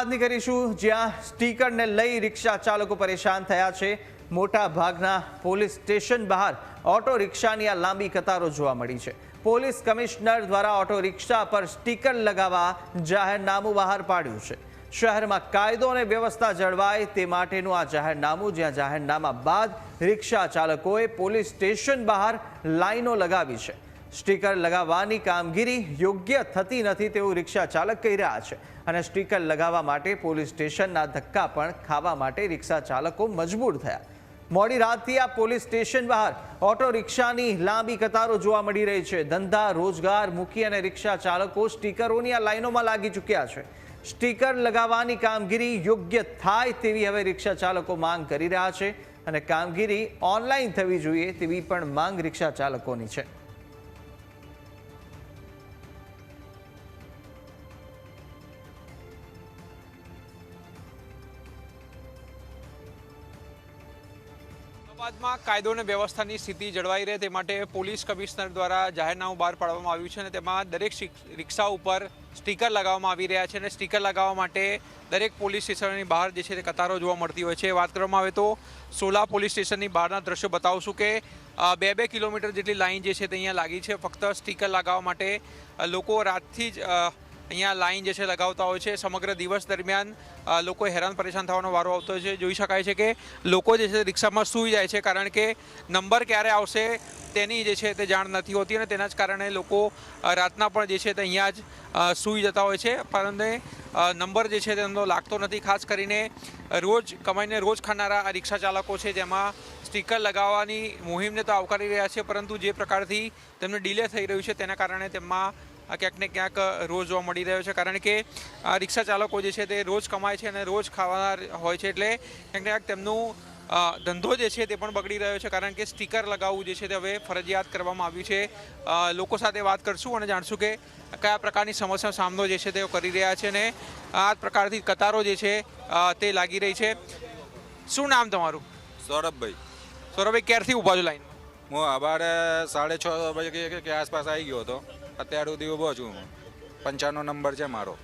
અમદાવાદની કરીશું, જ્યાં સ્ટીકરને લઈ રિક્ષા ચાલકો પરેશાન થયા છે. મોટા ભાગના પોલીસ સ્ટેશન બહાર ઓટો રિક્ષાની આ લાંબી કતારો જોવા મળી છે. પોલીસ કમિશનર દ્વારા ઓટો રિક્ષા પર સ્ટીકર લગાવવા જાહેરનામું બહાર પાડ્યું છે. શહેરમાં કાયદો અને વ્યવસ્થા જળવાય તે માટેનું આ જાહેરનામું, જ્યાં જાહેરનામા બાદ રિક્ષા ચાલકોએ પોલીસ સ્ટેશન બહાર લાઈનો લગાવી છે. સ્ટીકર લગાવવાની કામગીરી યોગ્ય થતી નથી તેવું રિક્ષા ચાલક કહી રહ્યા છે. અને સ્ટીકર લગાવવા માટે પોલીસ સ્ટેશનના ધક્કા પણ ખાવા માટે રિક્ષા ચાલકો મજબૂર થયા. મોડી રાતથી આ પોલીસ સ્ટેશન બહાર ઓટો રિક્ષાની લાંબી કતારો જોવા મળી રહી છે. ધંધા, રોજગાર મૂકી અને રિક્ષા ચાલકો સ્ટીકરોની આ લાઈનોમાં લાગી ચૂક્યા છે. સ્ટીકર લગાવવાની કામગીરી યોગ્ય થાય તેવી હવે રિક્ષા ચાલકો માંગ કરી રહ્યા છે અને કામગીરી ઓનલાઈન થવી જોઈએ તેવી પણ માંગ રિક્ષા ચાલકોની છે. અમદાવાદમાં કાયદો અને વ્યવસ્થાની સ્થિતિ જળવાઈ રહે તે માટે પોલીસ કમિશનર દ્વારા જાહેરનામું બહાર પાડવામાં આવ્યું છે અને તેમાં દરેક રિક્ષા ઉપર સ્ટીકર લગાવવામાં આવી રહ્યા છે અને સ્ટીકર લગાવવા માટે દરેક પોલીસ સ્ટેશનની બહાર જે છે તે કતારો જોવા મળતી હોય છે. વાત કરવામાં આવે તો સોલા પોલીસ સ્ટેશનની બહારના દ્રશ્યો બતાવશું કે બે બે કિલોમીટર જેટલી લાઈન જે છે તે અહીંયા લાગી છે. ફક્ત સ્ટીકર લગાવવા માટે લોકો રાતથી જ અહીંયા લાઈન જે છે લગાવતા હોય છે. સમગ્ર દિવસ દરમિયાન લોકો હેરાન પરેશાન થવાનો વારો આવતો છે. જોઈ શકાય છે કે લોકો જે છે રિક્ષામાં સૂઈ જાય છે કારણ કે નંબર ક્યારે આવશે તેની જે છે તે જાણ નથી હોતી અને તેના જ કારણે લોકો રાતના પણ જે છે તે અહીંયા જ સૂઈ જતા હોય છે. પરંતુ નંબર જે છે તેમનો લાગતો નથી. ખાસ કરીને રોજ કમાઈને રોજ ખાનારા આ રિક્ષા ચાલકો છે જેમાં સ્ટીકર લગાવવાની મુહિમને તો આવકારી રહ્યા છે. પરંતુ જે પ્રકારથી તેમને ડિલે થઈ રહ્યું છે તેના કારણે તેમાં આ ક્યાંક ને ક્યાંક રોજ જોવા મળી રહ્યો છે. કારણ કે આ રિક્ષા ચાલકો જે છે તે રોજ કમાય છે અને રોજ ખાવાના હોય છે એટલે ક્યાંક ને ક્યાંક તેમનું ધંધો જે છે તે પણ બગડી રહ્યો છે. કારણ કે સ્ટીકર લગાવવું જે છે તે હવે ફરજિયાત કરવામાં આવ્યું છે. લોકો સાથે વાત કરશું અને જાણશું કે કયા પ્રકારની સમસ્યાનો સામનો જે છે તેઓ કરી રહ્યા છે અને આ પ્રકારથી કતારો જે છે તે લાગી રહી છે. શું નામ તમારું? સૌરભભાઈ. સૌરભભાઈ ક્યારથી ઊભા છો લાઈનમાં? હું સવારે સાડે છ વાગે કે- આસપાસ આવી ગયો હતો. અત્યાર સુધી ઊભો છું હું. પંચાણું નંબર છે મારો.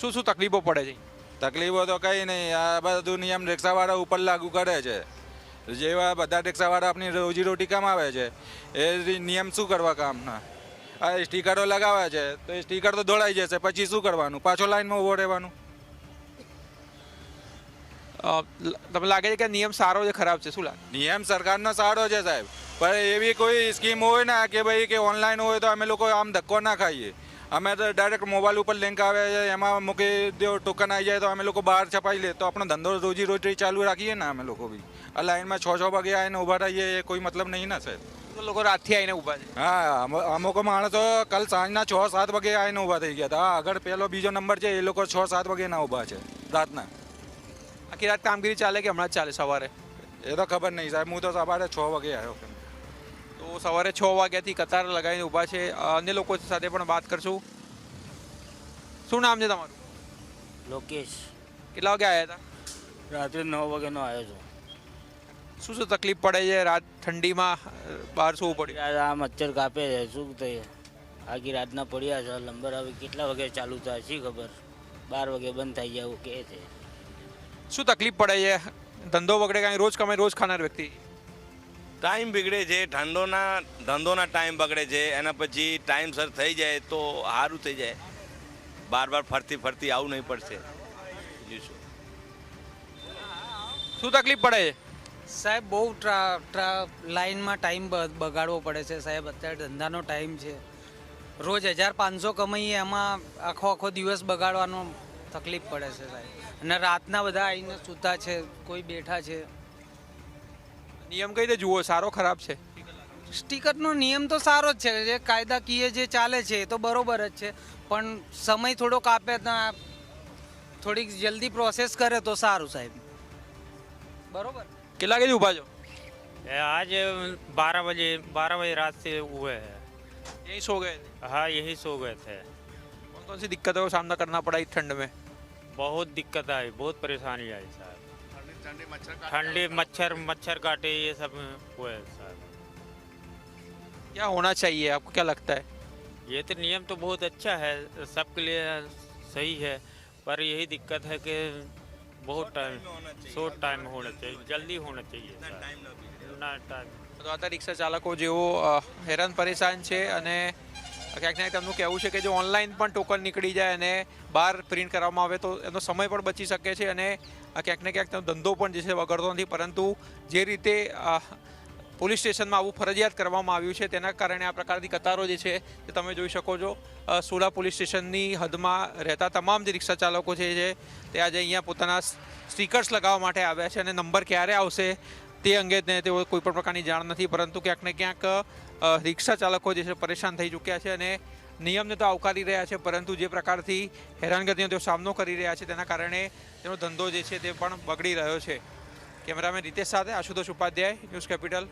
શું શું તકલીફો પડે છે? તકલીફો તો કંઈ નહીં. આ બધું નિયમ રિક્ષાવાળા ઉપર લાગુ કરે છે. જેવા બધા રિક્ષાવાળા આપણી રોજીરોટી કમાવે છે એ નિયમ શું કરવા કામના? આ સ્ટીકરો લગાવે છે તો એ સ્ટીકર તો દોડાઈ જશે. પછી શું કરવાનું? પાછો લાઈનમાં ઊભો રહેવાનું? તમને લાગે છે કે નિયમ સારો છે ખરાબ છે? શું લાગે? નિયમ સરકારનો સારો છે સાહેબ. પણ એવી કોઈ સ્કીમ હોય ને કે ભાઈ કે ઓનલાઈન હોય તો અમે લોકો આમ ધક્કો ના ખાઈએ. અમે તો ડાયરેક્ટ મોબાઈલ ઉપર લિંક આવે છે એમાં મૂકી દો ટોકન આવી જાય તો અમે લોકો બહાર છપાઈ લે. તો આપણો ધંધો રોજી રોટી ચાલુ રાખીએ ને અમે લોકો બી. આ લાઈનમાં છ છ વાગે આવીને ઊભા રહીએ એ કોઈ મતલબ નહીં ને સાહેબ. લોકો રાતથી આવીને ઊભા છે. હા અમુક માણસો કાલ સાંજના છ સાત વાગે આવીને ઊભા થઈ ગયા હતા. હા આગળ પેલો બીજો નંબર છે એ લોકો છ સાત વાગે ના ઊભા છે રાતના. આખી રાત કામગીરી ચાલે કે હમણાં જ ચાલે સવારે? એ તો ખબર નહીં સાહેબ હું તો સવારે છ વાગે આવ્યો. તો સવારે છ વાગ્યાથી કતાર લગાવીને ઊભા છે. અન્ય લોકો સાથે પણ વાત કરશું. શું નામ છે તમારું? લોકેશ. કેટલા વાગે આવ્યા હતા? રાત્રે નવ વાગ્યાનો આવ્યો છું. શું શું તકલીફ પડે છે? રાત ઠંડીમાં બહાર સૂવું પડ્યું? આ મચ્છર કાપે છે શું થઈ આખી રાતના પડ્યા છે લંબર હવે કેટલા વાગે ચાલુ થાય શી ખબર? બાર વાગે બંધ થઈ જાય એવું કહે છે. શું તકલીફ પડે છે? ધંધો બગડે કાંઈ? રોજ કમાઈ રોજ ખાનાર વ્યક્તિ. ટાઈમ બીગડે છે ઠંડોના ધંધોના ટાઈમ બગડે છે એના પછી ટાઈમસર થઈ જાય તો સારું થઈ જાય. બાર બાર ફરતી ફરતી આવું નહીં પડશે. શું? તકલીફ પડે છે? સાહેબ બહુ ટ્રા ટ્રા લાઈનમાં ટાઈમ બગાડવો પડે છે સાહેબ. અત્યારે ધંધાનો ટાઈમ છે. રોજ હજાર પાંચસો કમાઈએ એમાં આખો આખો દિવસ બગાડવાનો તકલીફ પડે છે સાહેબ અને રાતના બધા આવીને સૂતા છે કોઈ બેઠા છે નિયમ કઈ રીતે જુઓ સારો ખરાબ છે સ્ટીકરનો નિયમ તો સારો જ છે જે કાયદાકીય જે ચાલે છે એ તો બરોબર જ છે પણ સમય થોડોક આપે તો આ થોડીક જલ્દી પ્રોસેસ કરે તો સારું સાહેબ બરોબર કેટલા વાગે ઊભા છો ये आज बारह बजे बारह बजे रात से हुए हैं यहीं सो गए थे हाँ यही सो गए थे कौन कौन सी दिक्कतों का सामना करना पड़ा इस ठंड में बहुत दिक्कत आई बहुत परेशानी आई साहब ठंडी मच्छर मच्छर काटे ये सब हुए साहब क्या होना चाहिए आपको क्या लगता है ये तो नियम तो बहुत अच्छा है सबके लिए सही है पर यही दिक्कत है कि बहुत टाइम शॉर्ट टाइम होना चाहिए जल्दी होना चाहिए सर ना टाइम તો આ રિક્ષા ચાલકો જેઓ અ, હેરાન પરેશાન છે અને ક્યાંક ને તેમનું કહેવું છે કે જો ઓનલાઈન પણ ટોકન નીકળી જાય અને બહાર પ્રિન્ટ કરવામાં આવે તો એનો સમય પણ બચી શકે છે અને ક્યાંક ને ક્યાંક તેનો ધંધો પણ જે છે વગડતો નથી. પરંતુ જે રીતે પોલીસ સ્ટેશનમાં આવું ફરજિયાત કરવામાં આવ્યું છે તેના કારણે આ પ્રકારની કતારો જે છે તે તમે જોઈ શકો છો. સોલા પોલીસ સ્ટેશનની હદમાં રહેતા તમામ જે રિક્ષા ચાલકો છે જે તે આજે અહીંયા પોતાના સ્ટીકર્સ લગાવવા માટે આવ્યા છે અને નંબર ક્યારે આવશે તે અંગે તેઓ કોઈ પણ પ્રકારની જાણ નથી, પરંતુ ક્યાંક ને ક્યાંક રિક્ષા ચાલકો જે છે પરેશાન થઈ ચૂક્યા છે અને નિયમને તો આવકારી રહ્યા છે, પરંતુ જે પ્રકારથી હેરાનગતિનો તેઓ સામનો કરી રહ્યા છે તેના કારણે તેનો ધંધો જે છે તે પણ બગડી રહ્યો છે. કેમેરામેન રીતેશ સાથે આશુતોષ ઉપાધ્યાય, ન્યૂઝ કેપિટલ.